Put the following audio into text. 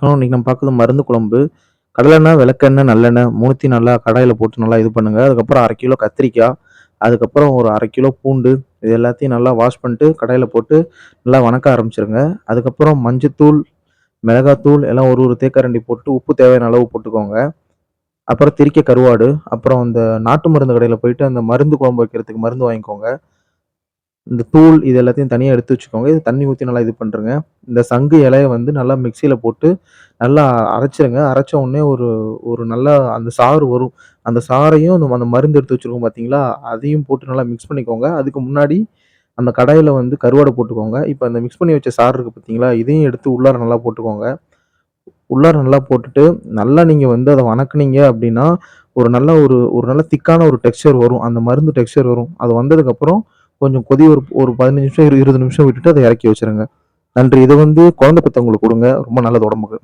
பார்க்கணும் இன்றைக்கி நம்ம பார்க்குறது மருந்து குழம்பு. கடலெண்ணெய், விளக்கெண்ணெய், நல்லெண்ணெய் 3த்தையும் நல்லா கடாயில் போட்டு நல்லா இது பண்ணுங்க. அதுக்கப்புறம் அரை கிலோ கத்திரிக்காய், அதுக்கப்புறம் ஒரு அரை கிலோ பூண்டு, இது எல்லாத்தையும் நல்லா வாஷ் பண்ணிட்டு கடாயில் போட்டு நல்லா வணக்க ஆரம்பிச்சிருங்க அதுக்கப்புறம் மஞ்சத்தூள், மிளகாத்தூள் எல்லாம் ஒரு ஒரு தேக்கரண்டி போட்டு உப்பு தேவையான அளவு போட்டுக்கோங்க. அப்புறம் திரிக்க கருவாடு, அப்புறம் அந்த நாட்டு மருந்து கடையில் போயிட்டு அந்த மருந்து குழம்பு வைக்கிறதுக்கு மருந்து வாங்கிக்கோங்க. இந்த தூள் இது எல்லாத்தையும் தனியாக எடுத்து வச்சுக்கோங்க. இது தண்ணி ஊற்றி நல்லா இது பண்ணுறங்க இந்த சங்கு இலையை வந்து நல்லா மிக்சியில் போட்டு நல்லா அரைச்சிருங்க அரைச்ச உடனே ஒரு ஒரு நல்லா அந்த சாறு வரும். அந்த சாறையும் அந்த அந்த மருந்து எடுத்து வச்சிருக்கோம் பார்த்தீங்களா, அதையும் போட்டு நல்லா மிக்ஸ் பண்ணிக்கோங்க. அதுக்கு முன்னாடி அந்த கடையில் வந்து கருவாடை போட்டுக்கோங்க. இப்போ அந்த மிக்ஸ் பண்ணி வச்ச சாறு இருக்குது பார்த்தீங்களா, இதையும் எடுத்து உள்ளார நல்லா போட்டுக்கோங்க. உள்ளார நல்லா போட்டுட்டு, நல்லா நீங்கள் வந்து அதை வணக்குனீங்க அப்படின்னா ஒரு நல்ல ஒரு ஒரு நல்ல திக்கான ஒரு டெக்ஸ்சர் வரும். அந்த மருந்து டெக்ஸ்சர் வரும். அது வந்ததுக்கப்புறம் கொஞ்சம் கொதி ஒரு ஒரு 15 நிமிஷம், 20 நிமிஷம் விட்டுட்டு அதை இறக்கி வச்சுருங்க. நன்றி. இதை வந்து குழந்தை பெற்றவங்களுக்கு கொடுங்க ரொம்ப நல்லது உடம்புக்கு.